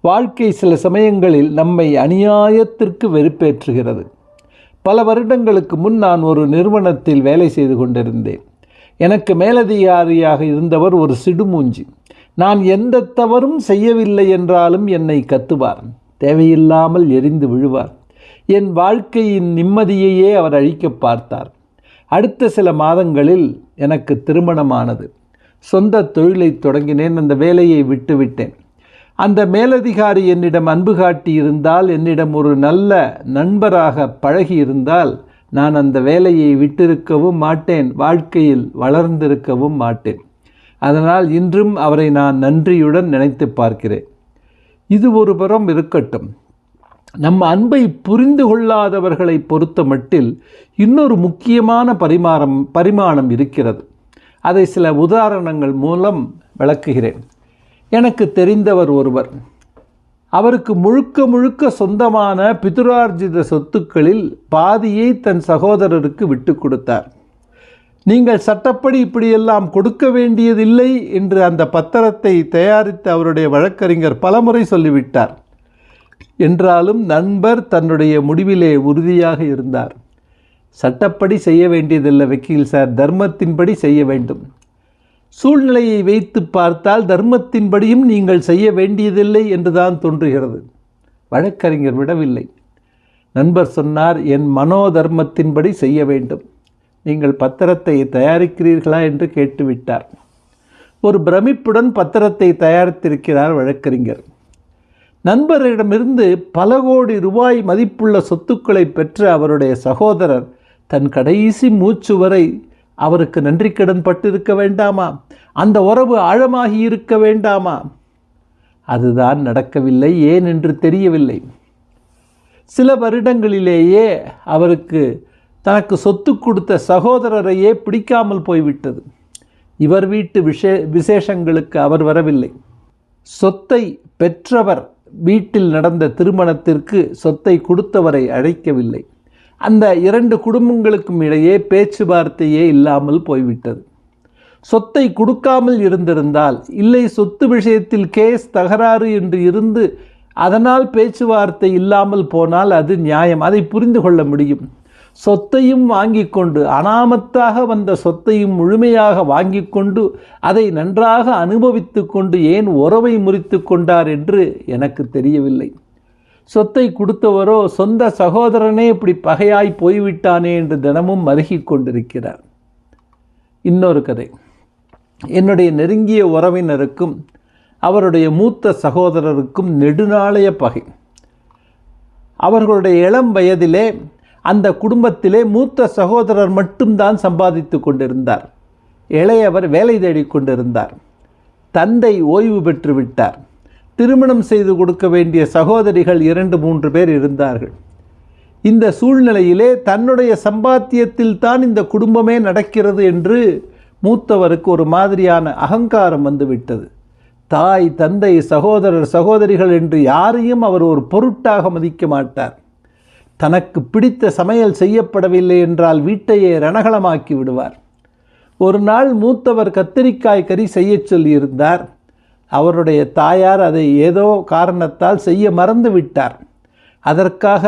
வாழ்க்கை சில சமயங்களில் நம்மை அநியாயத்திற்கு வெறுப்பேற்றுகிறது. பல வருடங்களுக்கு முன் நான் ஒரு நிறுவனத்தில் வேலை செய்து கொண்டிருந்தேன். எனக்கு மேலதிகாரியாக இருந்தவர் ஒரு சிடுமூஞ்சி. நான் எந்த தவறும் செய்யவில்லை என்றாலும் என்னை கத்துவார். தேவையில்லாமல் எரிந்து விழுவார். என் வாழ்க்கையின் நிம்மதியையே அவர் அழிக்க பார்த்தார். அடுத்த சில மாதங்களில் எனக்கு திருமணமானது. சொந்த தொழிலை தொடங்கினேன். அந்த வேலையை விட்டுவிட்டேன். அந்த மேலதிகாரி என்னிடம் அன்பு காட்டியிருந்தால் என்னிடம் ஒரு நல்ல நண்பராக பழகியிருந்தால் நான் அந்த வேலையை விட்டிருக்கவும் மாட்டேன் வாழ்க்கையில் வளர்ந்திருக்கவும் மாட்டேன். அதனால் இன்றும் அவரை நான் நன்றியுடன் நினைத்து பார்க்கிறேன். இது ஒரு புறம் இருக்கட்டும். நம்ம அன்பை புரிந்து கொள்ளாதவர்களை பொறுத்த மட்டில் இன்னொரு முக்கியமான பரிமாறம் பரிமாணம் இருக்கிறது. அதை சில உதாரணங்கள் மூலம் விளக்குகிறேன். எனக்கு தெரிந்தவர் ஒருவர். அவருக்கு முழுக்க முழுக்க சொந்தமான பிதுரார்ஜித சொத்துக்களில் பாதியை தன் சகோதரருக்கு விட்டு கொடுத்தார். நீங்கள் சட்டப்படி இப்படியெல்லாம் கொடுக்க வேண்டியதில்லை என்று அந்த பத்திரத்தை தயாரித்த அவருடைய வழக்கறிஞர் பலமுறை சொல்லிவிட்டார். என்றாலும் நண்பர் தன்னுடைய முடிவிலே உறுதியாக இருந்தார். சட்டப்படி செய்ய வேண்டியதில்லை வக்கீல் சார் தர்மத்தின்படி செய்ய வேண்டும். சூழ்நிலையை வைத்து பார்த்தால் தர்மத்தின்படியும் நீங்கள் செய்ய வேண்டியதில்லை என்றுதான் தோன்றுகிறது. வழக்கறிஞர் விடவில்லை. நண்பர் சொன்னார் என் மனோதர்மத்தின்படி செய்ய வேண்டும். நீங்கள் பத்திரத்தை தயாரிக்கிறீர்களா? என்று கேட்டுவிட்டார். ஒரு பிரமிப்புடன் பத்திரத்தை தயாரித்திருக்கிறார் வழக்கறிஞர். நண்பரிடமிருந்து பல கோடி ரூபாய் மதிப்புள்ள சொத்துக்களை பெற்ற அவருடைய சகோதரர் தன் கடைசி மூச்சு வரை அவருக்கு நன்றி கடன் பட்டிருக்க வேண்டாமா? அந்த உறவு ஆழமாகி இருக்க வேண்டாமா? அதுதான் நடக்கவில்லை ஏன் என்று தெரியவில்லை. சில வருடங்களிலேயே அவருக்கு தனக்கு சொத்து கொடுத்த சகோதரரையே பிடிக்காமல் போய்விட்டது. இவர் வீட்டு விஷே விசேஷங்களுக்கு அவர் வரவில்லை. சொத்தை பெற்றவர் வீட்டில் நடந்த திருமணத்திற்கு சொத்தை கொடுத்தவரை அழைக்கவில்லை. அந்த இரண்டு குடும்பங்களுக்கும் இடையே பேச்சுவார்த்தையே இல்லாமல் போய்விட்டது. சொத்தை கொடுக்காமல் இருந்திருந்தால் இல்லை சொத்து விஷயத்தில் கேஸ் தகராறு என்று இருந்து அதனால் பேச்சுவார்த்தை இல்லாமல் போனால் அது நியாயம். அதை புரிந்து கொள்ள முடியும். சொத்தையும் வாங்கி கொண்டு அனாமத்தாக வந்த சொத்தையும் முழுமையாக வாங்கி கொண்டு அதை நன்றாக அனுபவித்து கொண்டு ஏன் உறவை முறித்து கொண்டார் என்று எனக்கு தெரியவில்லை. சொத்தை கொடுத்தவரோ சொந்த சகோதரனே இப்படி பகையாய் போய்விட்டானே என்று தினமும் மருகிக் கொண்டிருக்கிறார். இன்னொரு கதை. என்னுடைய நெருங்கிய உறவினருக்கும் அவருடைய மூத்த சகோதரருக்கும் நெடுநாளைய பகை. அவர்களுடைய இளம் வயதிலே அந்த குடும்பத்திலே மூத்த சகோதரர் மட்டும்தான் சம்பாதித்து கொண்டிருந்தார். இளையவர் வேலை தேடிக் கொண்டிருந்தார். தந்தை ஓய்வு பெற்று விட்டார். திருமணம் செய்து கொடுக்க வேண்டிய சகோதரிகள் இரண்டு மூன்று பேர் இருந்தார்கள். இந்த சூழ்நிலையிலே தன்னுடைய சம்பாத்தியத்தில் தான் இந்த குடும்பமே நடக்கிறது என்று மூத்தவருக்கு ஒரு மாதிரியான அகங்காரம் வந்துவிட்டது. தாய் தந்தை சகோதரர் சகோதரிகள் என்று யாரையும் அவர் ஒரு பொருட்டாக மதிக்க மாட்டார். தனக்கு பிடித்த சமையல் செய்யப்படவில்லை என்றால் வீட்டையே ரணகலமாக்கி விடுவார். ஒரு நாள் மூத்தவர் கத்திரிக்காய் கறி செய்யச் சொல்லியிருந்தார். அவருடைய தாயார் அதை ஏதோ காரணத்தால் செய்ய மறந்து விட்டார். அதற்காக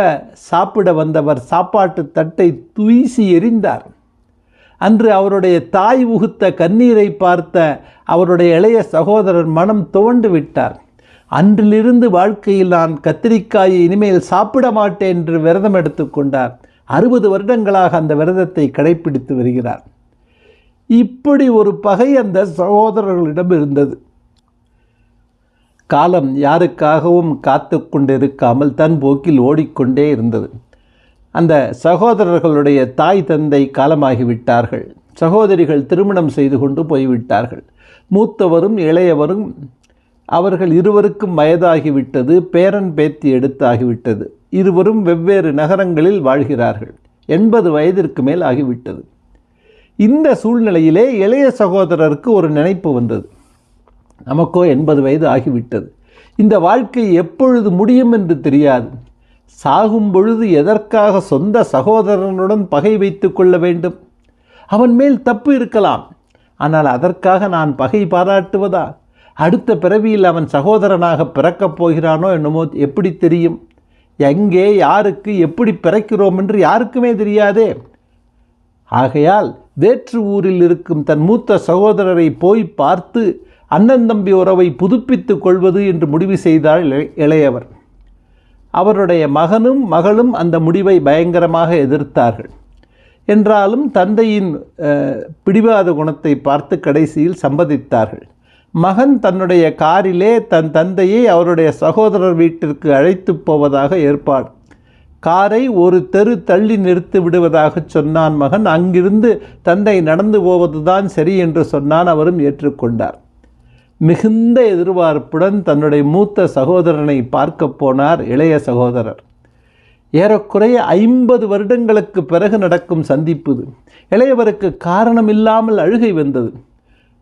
சாப்பிட வந்தவர் சாப்பாட்டு தட்டை தூசி எறிந்தார். அன்று அவருடைய தாய் உகுத்த கண்ணீரை பார்த்த அவருடைய இளைய சகோதரர் மனம் துவண்டு விட்டார். அன்றிலிருந்து வாழ்க்கையில் நான் கத்திரிக்காயை இனிமேல் சாப்பிட மாட்டேன் என்று விரதம் எடுத்துக்கொண்டார் அறுபது வருடங்களாக அந்த விரதத்தை கடைபிடித்து வருகிறார். இப்படி ஒரு பகை அந்த சகோதரர்களிடம் இருந்தது. காலம் யாருக்காகவும் காத்து கொண்டிருக்காமல் தன் போக்கில் ஓடிக்கொண்டே இருந்தது. அந்த சகோதரர்களுடைய தாய் தந்தை காலமாகிவிட்டார்கள். சகோதரிகள் திருமணம் செய்து கொண்டு போய்விட்டார்கள். மூத்தவரும் இளையவரும் அவர்கள் இருவருக்கும் வயதாகிவிட்டது. பேரன் பேத்தி எடுத்தாகிவிட்டது. இருவரும் வெவ்வேறு நகரங்களில் வாழ்கிறார்கள். எண்பது வயதிற்கு மேல் ஆகிவிட்டது. இந்த சூழ்நிலையிலே இளைய சகோதரருக்கு ஒரு நினைப்பு வந்தது. நமக்கோ எண்பது வயது ஆகிவிட்டது. இந்த வாழ்க்கை எப்பொழுது முடியும் என்று தெரியாது. சாகும் பொழுது எதற்காக சொந்த சகோதரனுடன் பகை வைத்து கொள்ள வேண்டும்? அவன் மேல் தப்பு இருக்கலாம். ஆனால் அதற்காக நான் பகை பாராட்டுவதா? அடுத்த பிறவியில் அவன் சகோதரனாக பிறக்கப் போகிறானோ என்னமோ எப்படி தெரியும்? எங்கே யாருக்கு எப்படி பிறக்கிறோம் என்று யாருக்குமே தெரியாதே. ஆகையால் வேற்று ஊரில் இருக்கும் தன் மூத்த சகோதரரை போய் பார்த்து அண்ணன் தம்பி உறவை புதுப்பித்துக் கொள்வது என்று முடிவு செய்தார் இளையவர். அவருடைய மகனும் மகளும் அந்த முடிவை பயங்கரமாக எதிர்த்தார்கள். என்றாலும் தந்தையின் பிடிவாத குணத்தை பார்த்து கடைசியில் சம்மதித்தார்கள். மகன் தன்னுடைய காரிலே தன் தந்தையை அவருடைய சகோதரர் வீட்டிற்கு அழைத்து போவதாக ஏற்பாடு. காரை ஒரு தெரு தள்ளி நிறுத்தி விடுவதாக சொன்னான் மகன். அங்கிருந்து தந்தை நடந்து போவதுதான் சரி என்று சொன்னான். அவரும் ஏற்றுக்கொண்டார். மிகுந்த எதிர்பார்ப்புடன் தன்னுடைய மூத்த சகோதரனை பார்க்கப் போனார் இளைய சகோதரர். ஏறக்குறைய ஐம்பது வருடங்களுக்கு பிறகு நடக்கும் சந்திப்பு இது. இளையவருக்கு காரணமில்லாமல் அழுகை வந்தது.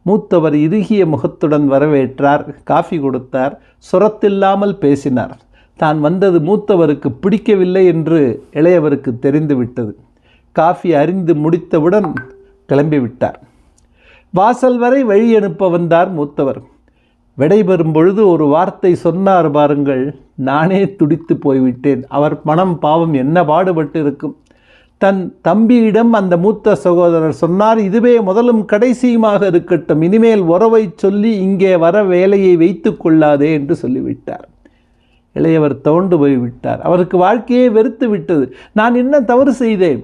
மூத்தவர் இறுகிய முகத்துடன் வரவேற்றார் காஃபி கொடுத்தார் சுரத்தில்லாமல் பேசினார். தான் வந்தது மூத்தவருக்கு பிடிக்கவில்லை என்று இளையவருக்கு தெரிந்துவிட்டது. காஃபி அறிந்து முடித்தவுடன் கிளம்பிவிட்டார். வாசல் வரை வழி அனுப்ப வந்தார் மூத்தவர். விடைபெறும் பொழுது ஒரு வார்த்தை சொன்னார் பாருங்கள் நானே துடித்து போய்விட்டேன். அவர் மனம் பாவம் என்ன பாடுபட்டு இருக்கும் தன் தம்பியிடம் அந்த மூத்த சகோதரர் சொன்னார் இதுவே முதலும் கடைசியுமாக இருக்கட்டும். இனிமேல் உறவை சொல்லி இங்கே வர வேலையை வைத்து கொள்ளாதே என்று சொல்லிவிட்டார். இளையவர் தோண்டு போய்விட்டார். அவருக்கு வாழ்க்கையே வெறுத்து விட்டது. நான் என்ன தவறு செய்தேன்?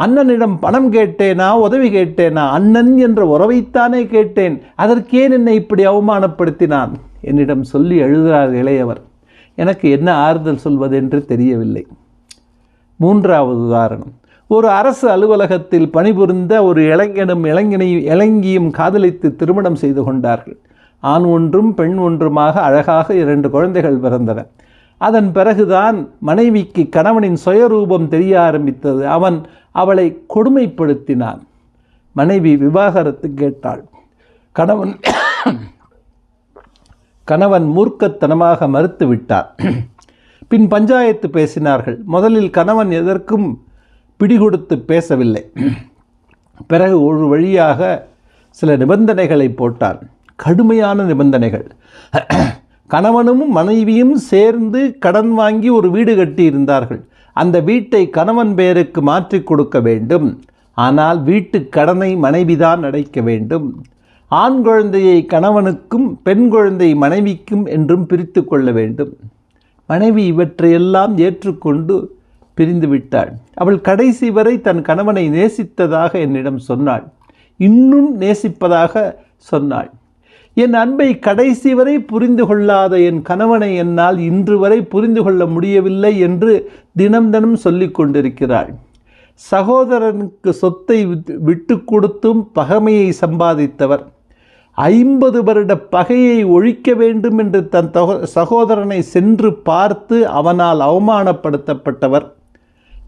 அண்ணனிடம் பணம் கேட்டேனா உதவி கேட்டேனா அண்ணன் என்ற உறவைத்தானே கேட்டேன். அதற்கேன் என்னை இப்படி அவமானப்படுத்தினான்? என்னிடம் சொல்லி எழுதுகிறார் இளையவர். எனக்கு என்ன ஆறுதல் சொல்வதென்று தெரியவில்லை. மூன்றாவது உதாரணம். ஒரு அரசு அலுவலகத்தில் பணிபுரிந்த ஒரு இளைஞனும் இளைஞனை இளங்கியும் காதலித்து திருமணம் செய்து கொண்டார்கள். ஆண் ஒன்றும் பெண் ஒன்றுமாக அழகாக இரண்டு குழந்தைகள் பிறந்தன. அதன் பிறகுதான் மனைவிக்கு கணவனின் சுயரூபம் தெரிய ஆரம்பித்தது. அவன் அவளை கொடுமைப்படுத்தினான். மனைவி விவாகரத்து கேட்டாள். கணவன் கணவன் மூர்க்கத்தனமாக மறுத்துவிட்டார் பின் பஞ்சாயத்து பேசினார்கள். முதலில் கணவன் எதற்கும் பிடிகொடுத்து பேசவில்லை. பிறகு ஒரு வழியாக சில நிபந்தனைகளை போட்டார் கடுமையான நிபந்தனைகள். கணவனும் மனைவியும் சேர்ந்து கடன் வாங்கி ஒரு வீடு கட்டியிருந்தார்கள். அந்த வீட்டை கணவன் பெயருக்கு மாற்றி கொடுக்க வேண்டும். ஆனால் வீட்டு கடனை மனைவிதான் அடைக்க வேண்டும். ஆண் குழந்தையை கணவனுக்கும் பெண் குழந்தை மனைவிக்கும் என்றும் பிரித்து கொள்ள வேண்டும். மனைவி இவற்றையெல்லாம் ஏற்றுக்கொண்டு பிரிந்துவிட்டாள். அவள் கடைசி வரை தன் கணவனை நேசித்ததாக என்னிடம் சொன்னாள். இன்னும் நேசிப்பதாக சொன்னாள். என் அன்பை கடைசி வரை புரிந்து கொள்ளாத என் கணவனை என்னால் இன்று வரை புரிந்து கொள்ள முடியவில்லை என்று தினம் தினம் சொல்லிக் கொண்டிருக்கிறாள். சகோதரனுக்கு சொத்தை விட்டு- கொடுத்தும் பகைமையை சம்பாதித்தவர். ஐம்பது வருட பகையை ஒழிக்க வேண்டும் என்று தன் தகோ- சகோதரனை சென்று பார்த்து அவனால் அவமானப்படுத்தப்பட்டவர்.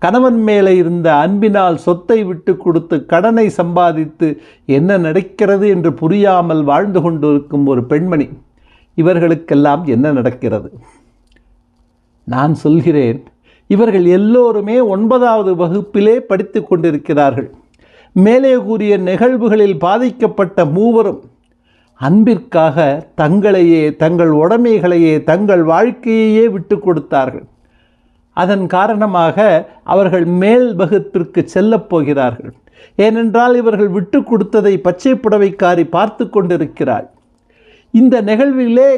கணவன் மேலே இருந்த அன்பினால் சொத்தை விட்டு கொடுத்து கடனை சம்பாதித்து என்ன நடக்கிறது என்று புரியாமல் வாழ்ந்து கொண்டிருக்கும் ஒரு பெண்மணி இவர்களுக்கெல்லாம் என்ன நடக்கிறது? நான் சொல்கிறேன் இவர்கள் எல்லோருமே ஒன்பதாவது வகுப்பிலே படித்து கொண்டிருக்கிறார்கள். மேலே கூறிய நிகழ்வுகளில் பாதிக்கப்பட்ட மூவரும் அன்பிற்காக தங்களையே தங்கள் உடைமைகளையே தங்கள் வாழ்க்கையையே விட்டு கொடுத்தார்கள். அதன் காரணமாக அவர்கள் மேல் வகுப்பிற்கு செல்லப் போகிறார்கள். ஏனென்றால் இவர்கள் விட்டு கொடுத்ததை பச்சை புடவைக்காரி பார்த்து கொண்டிருக்கிறாள். இந்த நிகழ்விலே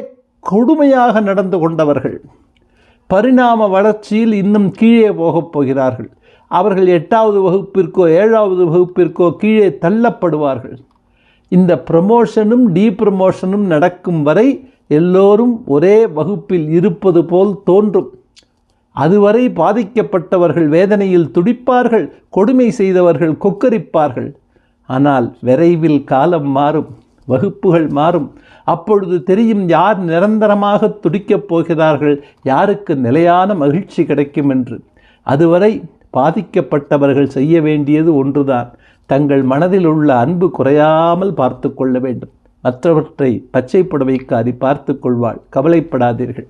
கொடுமையாக நடந்து கொண்டவர்கள் பரிணாம வளர்ச்சியில் இன்னும் கீழே போகப் போகிறார்கள். அவர்கள் எட்டாவது வகுப்பிற்கோ ஏழாவது வகுப்பிற்கோ கீழே தள்ளப்படுவார்கள். இந்த ப்ரமோஷனும் டீப்ரமோஷனும் நடக்கும் வரை எல்லோரும் ஒரே வகுப்பில் இருப்பது போல் தோன்றும். அதுவரை பாதிக்கப்பட்டவர்கள் வேதனையில் துடிப்பார்கள் கொடுமை செய்தவர்கள் கொக்கரிப்பார்கள். ஆனால் விரைவில் காலம் மாறும் வகுப்புகள் மாறும். அப்பொழுது தெரியும் யார் நிரந்தரமாக துடிக்கப் போகிறார்கள் யாருக்கு நிலையான மகிழ்ச்சி கிடைக்கும் என்று. அதுவரை பாதிக்கப்பட்டவர்கள் செய்ய வேண்டியது ஒன்றுதான். தங்கள் மனதில் உள்ள அன்பு குறையாமல் பார்த்து கொள்ள வேண்டும். மற்றவற்றை பச்சை புடவைக்காரி பார்த்து கொள்வாள். கவலைப்படாதீர்கள்.